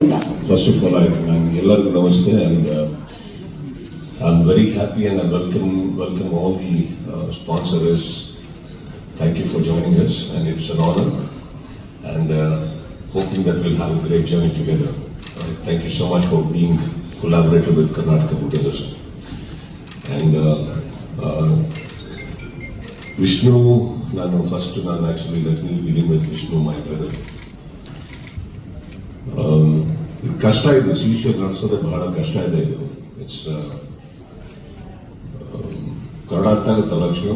First of all, I, I'm Namaste and uh, I'm very happy and I welcome, welcome all the uh, sponsors. Thank you for joining us and it's an honor and uh, hoping that we'll have a great journey together. Uh, thank you so much for being collaborator with Karnataka Buddhism. And uh, uh, Vishnu, no, no, first, no, actually let me begin with Vishnu, my brother. ಕಷ್ಟ ಇದು C ನಡೆಸೋದೆ ಬಹಳ ಕಷ್ಟ ಇದೆ ಇದು. It's Kannada ಅರ್ಥ ಲಕ್ಷ್ಮಿ.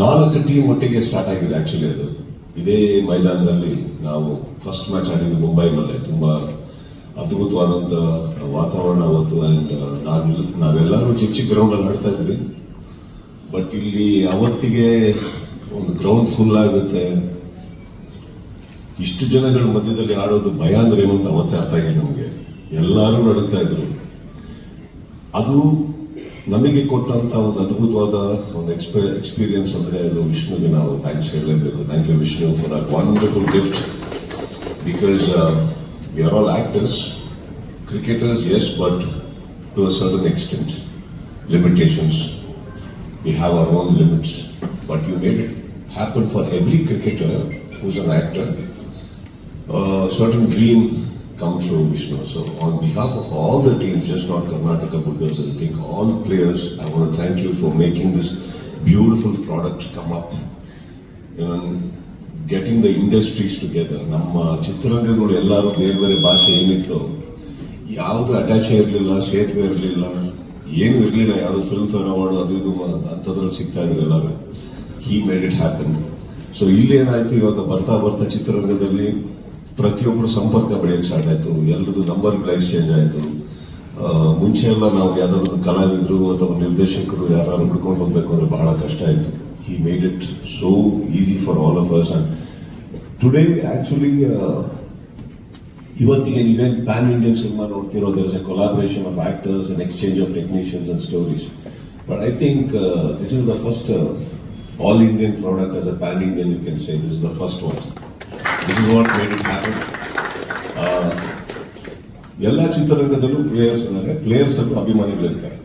ನಾಲ್ಕು team ಒಟ್ಟಿಗೆ start ಆಗಿದೆ ಆಕ್ಚುಲಿ ಅದು. ಇದೇ ಮೈದಾನದಲ್ಲಿ ನಾವು ಫಸ್ಟ್ ಮ್ಯಾಚ್ ಆಡಿದ್ದು ಮುಂಬೈನಲ್ಲೇ. ತುಂಬಾ ಅದ್ಭುತವಾದಂಥ ವಾತಾವರಣ ಅವತ್ತು ಆ್ಯಂಡ್ ನಾನು ನಾವೆಲ್ಲರೂ ಚಿಕ್ಕ ಚಿಕ್ಕ ಗ್ರೌಂಡಲ್ಲಿ ಆಡ್ತಾ ಇದ್ವಿ. ಬಟ್ ಇಲ್ಲಿ ಅವತ್ತಿಗೆ ಒಂದು ಗ್ರೌಂಡ್ ಫುಲ್ ಆಗುತ್ತೆ. ಇಷ್ಟು ಜನಗಳ ಮಧ್ಯದಲ್ಲಿ ಆಡೋದು ಭಯ ಅಂದ್ರೆ ಏನು ಅಂತ ಅವತ್ತೇ ಅರ್ಥ ಆಗಿದೆ ನಮಗೆ. ಎಲ್ಲರೂ ನಡುತ್ತಾ ಇದ್ರು. ಅದು ನಮಗೆ ಕೊಟ್ಟಂತ ಒಂದು ಅದ್ಭುತವಾದ ಒಂದು ಎಕ್ಸ್ಪೆ ಎಕ್ಸ್ಪೀರಿಯನ್ಸ್ ಅಂದ್ರೆ ಅದು ವಿಷ್ಣುಗೆ ನಾವು ಥ್ಯಾಂಕ್ಸ್ ಹೇಳಲೇಬೇಕು. Thank you Vishnu for that wonderful gift because we are all actors cricketers as but to a certain extent limitations we have our own limits but you made it. happen for every cricketer who's an actor. A certain dream comes true, Vishnu. So, on behalf of all the teams, just not Karnataka Bulldogs, I think all players, I want to thank you for making this beautiful product come up. You know, getting the industries together. ನಮ್ಮ ಚಿತ್ರರಂಗಗಳು ಎಲ್ಲರೂ ಬೇರೆ ಬೇರೆ ಭಾಷೆ ಏನಿತ್ತು ಯಾವುದು attach ಇರಲಿಲ್ಲ ಸೇತುವೆ ಇರಲಿಲ್ಲ ಏನು ಇರಲಿಲ್ಲ ಯಾವುದು ಫಿಲ್ಮ್ ಫೇರ್ ಅವಾರ್ಡ್ ಅದು ಇದು ಮ- ಅಂಥದ್ರಲ್ಲಿ ಸಿಗ್ತಾ ಇದ್ರು ಎಲ್ಲರೂ he made it happen so ಇಲ್ಲಿ ಏನಾಯ್ತು? ಇವಾಗ ಬರ್ತಾ ಬರ್ತಾ ಚಿತ್ರರಂಗದಲ್ಲಿ ಪ್ರತಿಯೊಬ್ಬರು ಸಂಪರ್ಕ ಬೆಳೆಯಕ್ಕೆ ಸ್ಟಾರ್ಟ್ ಆಯಿತು. ಎಲ್ಲರದ್ದು ನಂಬರ್ಗಳು ಎಕ್ಸ್ಚೇಂಜ್ ಆಯಿತು. ಮುಂಚೆ ಎಲ್ಲ ನಾವು ಯಾವ್ದಾದ್ರು ಕಲಾವಿದರು ಅಥವಾ ನಿರ್ದೇಶಕರು ಯಾರು ಹುಡ್ಕೊಂಡು ಹೋಗ್ಬೇಕು ಅಂದ್ರೆ ಬಹಳ ಕಷ್ಟ ಆಯಿತು. He made it so easy for all of us and today actually ಇವತ್ತಿಗೆ ನೀವೇನು pan Indian cinema ನೋಡ್ತಿರೋ is a collaboration of actors and exchange of technicians and stories but I think this is the first all Indian product as a pan Indian, you can say. This is the first one. This is what made it happen. ಎಲ್ಲ ಚಿತ್ರರಂಗದಲ್ಲೂ players ಇದ್ದಾರೆ players ಅಲ್ಲೂ ಅಭಿಮಾನಿಗಳಿರ್ತಾರೆ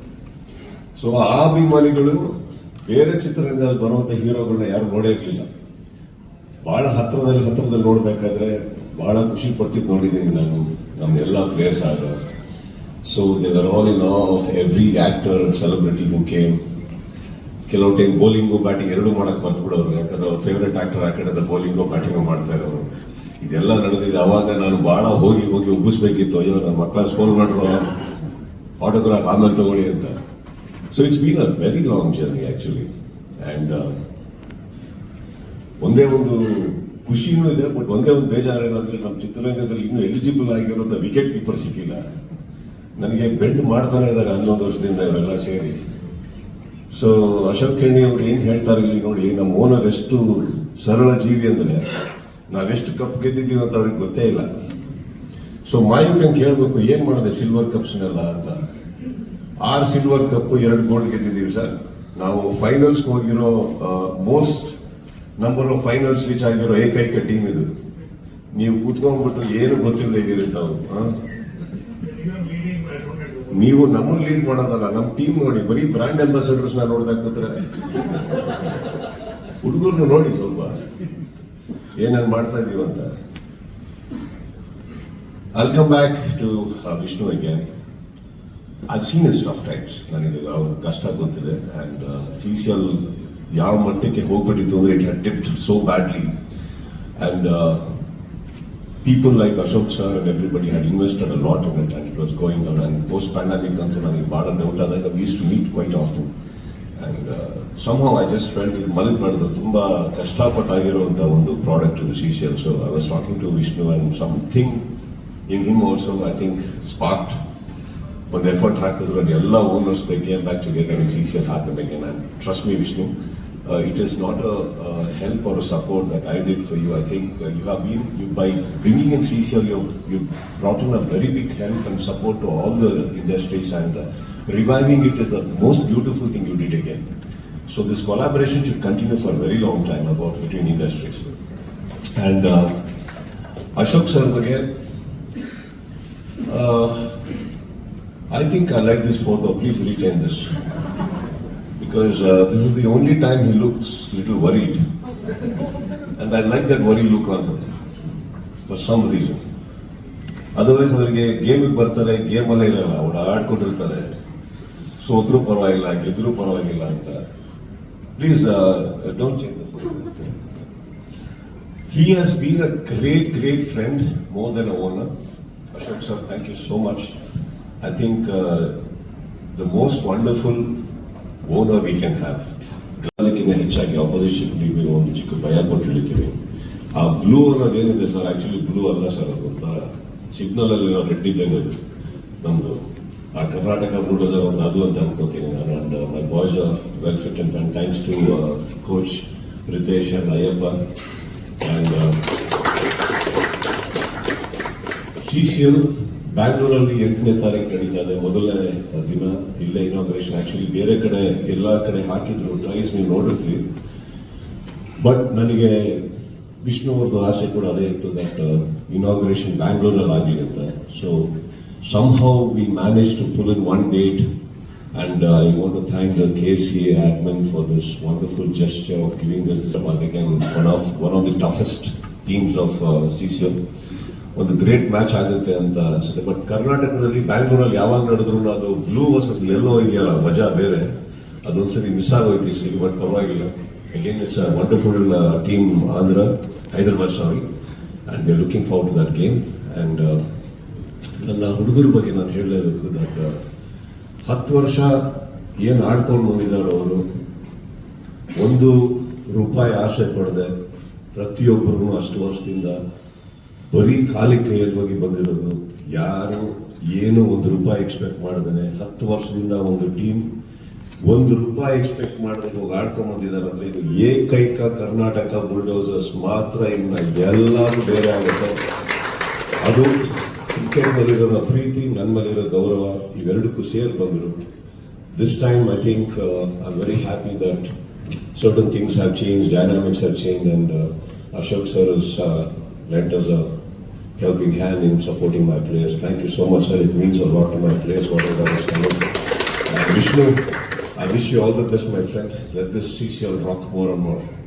so ಆ ಅಭಿಮಾನಿಗಳು ಬೇರೆ ಚಿತ್ರರಂಗದಲ್ಲಿ ಬರುವಂಥ ಹೀರೋಗಳನ್ನ ಯಾರು ನೋಡೇ ಇರಲಿಲ್ಲ ಬಹಳ ಹತ್ರದಲ್ಲಿ ಹತ್ರದಲ್ಲಿ ನೋಡಬೇಕಾದ್ರೆ ಬಹಳ ಖುಷಿ ಪಟ್ಟಿದ್ದು ನೋಡಿದ್ದೀನಿ ನಾನು ನಮ್ಮ ಎಲ್ಲ ಪ್ಲೇಯರ್ಸ್ ಆಗ so they were all in of every actor celebrity who came ಕೆಲವು ಟೈಮ್ ಬೌಲಿಂಗು ಬ್ಯಾಟಿಂಗ್ ಎರಡೂ ಮಾಡಕ್ ಮರ್ತು ಬಿಡೋರು ಯಾಕಂದ್ರೆ ಅವ್ರ ಫೇವ್ರೆಟ್ ಆಕ್ಟರ್ ಆ ಕಡೆ ಬೌಲಿಂಗು ಬ್ಯಾಟಿಂಗು ಮಾಡ್ತಾ ಇರೋರು. ಇದೆಲ್ಲ ನಡೆದಿದೆ. ಅವಾಗ ನಾನು ಬಹಳ ಹೋಗಿ ಹೋಗಿ ಉಬ್ಬಿಸ್ಬೇಕಿತ್ತು. ಅಯ್ಯೋ ನನ್ನ ಮಕ್ಕಳ ಸ್ಕೋಲ್ ಮಾಡ್ರು ಆಟೋಗ್ರಾಫ್ ಆಮೇಲೆ ತಗೊಳ್ಳಿ ಅಂತ. So it's been a very long journey actually and ಒಂದೇ ಒಂದು ಖುಷಿನೂ ಇದೆ ಬಟ್ ಒಂದೇ ಒಂದು ಬೇಜಾರು ಏನಂದ್ರೆ ನಮ್ಮ ಚಿತ್ರರಂಗದಲ್ಲಿ ಇನ್ನೂ ಎಲಿಜಿಬಲ್ ಆಗಿರೋಂಥ ವಿಕೆಟ್ ಕೀಪರ್ ಸಿಕ್ಕಿಲ್ಲ. ನನಗೆ ಬೆಂಡ್ ಮಾಡ್ತಾನೆ ಇದ್ದಾರೆ ಹನ್ನೊಂದು ವರ್ಷದಿಂದ ಇವರೆಲ್ಲ ಸೇರಿ. ಸೊ ಅಶೋಕ್ ಕೆಣ್ಣಿ ಅವ್ರು ಏನು ಹೇಳ್ತಾರೆ ಇಲ್ಲಿ ನೋಡಿ, ನಮ್ಮ ಓನರ್ ಎಷ್ಟು ಸರಳ ಜೀವಿ ಅಂದರೆ, ನಾವೆಷ್ಟು ಕಪ್ ಗೆದ್ದಿದ್ದೀವಿ ಅಂತ ಅವ್ರಿಗೆ ಗೊತ್ತೇ ಇಲ್ಲ. ಸೊ ಮಾಯುಕಂಗ್ ಹೇಳ್ಬೇಕು, ಏನು ಮಾಡಿದೆ ಸಿಲ್ವರ್ ಕಪ್ಸ್ನೆಲ್ಲ ಅಂತ. ಆರು ಸಿಲ್ವರ್ ಕಪ್ ಎರಡು ಗೋಲ್ಡ್ ಗೆದ್ದಿದ್ದೀವಿ ಸರ್. ನಾವು ಫೈನಲ್ಸ್ ಹೋಗಿರೋ most number of finals reach ಆಗಿರೋ ಏಕೈಕ ಟೀಮ್ ಇದು. ನೀವು ಕೂತ್ಕೊಂಡ್ಬಿಟ್ಟು ಏನು ಗೊತ್ತಿಲ್ಲದೆ ಇದ್ದೀರಿ ನಾವು? ನೀವು ನಮ್ಮನ್ನ ಲೀಡ್ ಮಾಡೋದಲ್ಲ ನಮ್ಮ ಟೀಮ್ ನೋಡಿ ಬರೀ ಬ್ರಾಂಡ್ನ ನೋಡ್ದಾಗ ಕೂತ್ರೆ. ಹುಡುಗರ್ನು ನೋಡಿ ಸ್ವಲ್ಪ. ಏನೇನ್ ಮಾಡ್ತಾ ಇದೀವ ಅಂತ. I'll come back to uh, Vishnu again. I've seen. ನನಗೆ ಅವ್ರ ಕಷ್ಟ ಗೊತ್ತಿದೆ. ಅಂಡ್ ಸಿ ಸಿ ಎಲ್ ಯಾವ ಮಟ್ಟಕ್ಕೆ ಹೋಗ್ಬಿಟ್ಟಿತ್ತು ಅಂದ್ರೆ it had tipped so badly and people like Ashok sir and everybody had invested a lot in it and it was going on and post pandemic ಅಂತೂ ನನಗೆ ಭಾಳ ಡೌಟ್ ಆದಾಗ we used to meet quite often and somehow I just felt ಇದು ಮಲಗ್ ಮಾಡಿದ್ರು ತುಂಬಾ ಕಷ್ಟಪಟ್ಟಾಗಿರುವಂತ ಒಂದು ಪ್ರಾಡಕ್ಟ್ ಇದು C C L so I was talking to Vishnu and something in him also I think sparked ಒಂದು ಎಫರ್ಟ್ ಹಾಕಿದ್ರು ಅದು ಎಲ್ಲ owners they came back together in C C L ಹಾಕಬೇಕು ನಾನು trust me Vishnu Uh, it is not a, a, help or a support that I did for you. I think uh, you have been, you, by bringing in CCL, you you brought in a very big help and support to all the industries and uh, reviving it is the most beautiful thing you did again. So this collaboration should continue for a very long time about between industries. And uh, Ashok sir again, uh, I think I like this photo. Please retain this Because uh, this is the only time he looks little worried. And I like that worry look on him for some reason. Otherwise ಅವರಿಗೆ ಗೇಮಿಗೆ ಬರ್ತಾರೆ game ಅಲ್ಲೇ ಇರಲ್ಲ ಅವ್ರು ಆಡ್ಕೊಂಡಿರ್ತಾರೆ ಸೋತ್ರೂ ಪರವಾಗಿಲ್ಲ ಗೆದ್ರೂ ಪರವಾಗಿಲ್ಲ ಅಂತ please don't change He has been a great, great friend, more than a owner. Ashok sir, thank you so much. I think uh, the most we can have. ಅದಕ್ಕಿಂತ ಹೆಚ್ಚಾಗಿ ಆಪೋಸಿಷನ್ ನೀವು ಒಂದು ಚಿಕ್ಕ ಭಯ ಕೊಟ್ಟು ಹೇಳ್ತೀವಿ ಆ ಬ್ಲೂ ಅನ್ನೋದೇನಿದೆ ಸರ್ ಆಕ್ಚುಲಿ ಬ್ಲೂ ಅಲ್ಲ ಸರ್ ಅದು ಒಂಥರ ಸಿಗ್ನಲ್ ಅಲ್ಲಿ ನಾವು ರೆಡ್ ಇದ್ದಂಗೆ ನಮ್ದು ಆ ಕರ್ನಾಟಕ ಬುಲ್ಡೋಸರ್ ಒಂದು ಅದು ಅಂತ ಅನ್ಕೋತೀನಿ ನಾನು. And my boys well fit and and thanks to coach Ritesh and Ayyappa and C ಬ್ಯಾಂಗ್ಳೂರಲ್ಲಿ ಎಂಟನೇ ತಾರೀಕು ನಡೀತಾ ಇದೆ ಮೊದಲನೇ ದಿನ ಇಲ್ಲೇ ಇನಾಗ್ರೇಷನ್ ಆಕ್ಚುಲಿ ಬೇರೆ ಕಡೆ, ಎಲ್ಲ ಕಡೆ ಹಾಕಿದ್ರು. ಟ್ರೈಸ್ ನೀವು ನೋಡಿದ್ವಿ ಬಟ್ ನನಗೆ ವಿಷ್ಣು ವಿಷ್ಣುವರ್ದು ಆಸೆ ಕೂಡ ಅದೇ ಇತ್ತು ದಟ್ ಇನಾಗ್ರೇಷನ್ ಬ್ಯಾಂಗ್ಳೂರಲ್ಲಿ ಆಗಿರುತ್ತೆ so some we manage to pull in one date and I want to thank the K C admin for this wonderful just of giving this again one of one of the toughest teams of C C F ಒಂದು great match ಆಗುತ್ತೆ ಅಂತ ಅನ್ಸುತ್ತೆ. But ಕರ್ನಾಟಕದಲ್ಲಿ ಬ್ಯಾಂಗ್ಳೂರಲ್ಲಿ ಯಾವಾಗ ನಡೆದ್ರು ಅದು blue versus ಎಲ್ಲೋ ಇದೆಯಲ್ಲ, ಮಜಾ ಬೇರೆ. ಅದೊಂದ್ಸರಿ ಮಿಸ್ ಆಗೋಯ್ತು ಸರಿ ಬಟ್ ಪರವಾಗಿಲ್ಲ. Again it's wonderful team Andhra Hyderabad sorry and we looking for to that game and ನನ್ನ ಹುಡುಗರ ಬಗ್ಗೆ ನಾನು ಹೇಳಲೇಬೇಕು ದಟ್ ಹತ್ತು ವರ್ಷ ಏನು ಆಡ್ಕೊಂಡು ಬಂದಿದ್ದಾರೆ ಅವರು, ಒಂದು ರೂಪಾಯಿ ಆಸೆ ಪಡೆದೆ ಪ್ರತಿಯೊಬ್ಬರು ಅಷ್ಟು ವರ್ಷದಿಂದ ಬರೀ ಖಾಲಿ ಕೈಯಲ್ಲಿ ಹೋಗಿ ಬಂದಿರೋದು ಯಾರು ಏನು ಒಂದು ರೂಪಾಯಿ ಎಕ್ಸ್ಪೆಕ್ಟ್ ಮಾಡದೇನೆ ಹತ್ತು ವರ್ಷದಿಂದ ಒಂದು ಟೀಮ್ ಒಂದು ರೂಪಾಯಿ ಎಕ್ಸ್ಪೆಕ್ಟ್ ಮಾಡಿದ್ರೆ ಹೋಗಿ ಆಡ್ಕೊಂಡ್ ಬಂದಿದ್ದಾರೆ ಇದು ಏಕೈಕ ಕರ್ನಾಟಕ ಬುಲ್ಡೋಸರ್ಸ್ ಮಾತ್ರ ಇನ್ನ ಎಲ್ಲರೂ ಬೇರೆ ಆಗುತ್ತೆ. ಅದು ಕ್ರಿಕೆಟ್ ಮೇಲಿರೋ ಪ್ರೀತಿ ನನ್ನ ಮೇಲಿರೋ ಗೌರವ, ಇವೆರಡಕ್ಕೂ ಸೇರಿ ಬಂದರು. This time I think I very happy that certain things have change dynamics have change and Ashok sir is lent us a helping hand in supporting my players. Thank you so much, sir. It means a lot to my players, whatever is coming. And uh, Vishnu, I wish you all the best, my friend. Let this CCL rock more and more.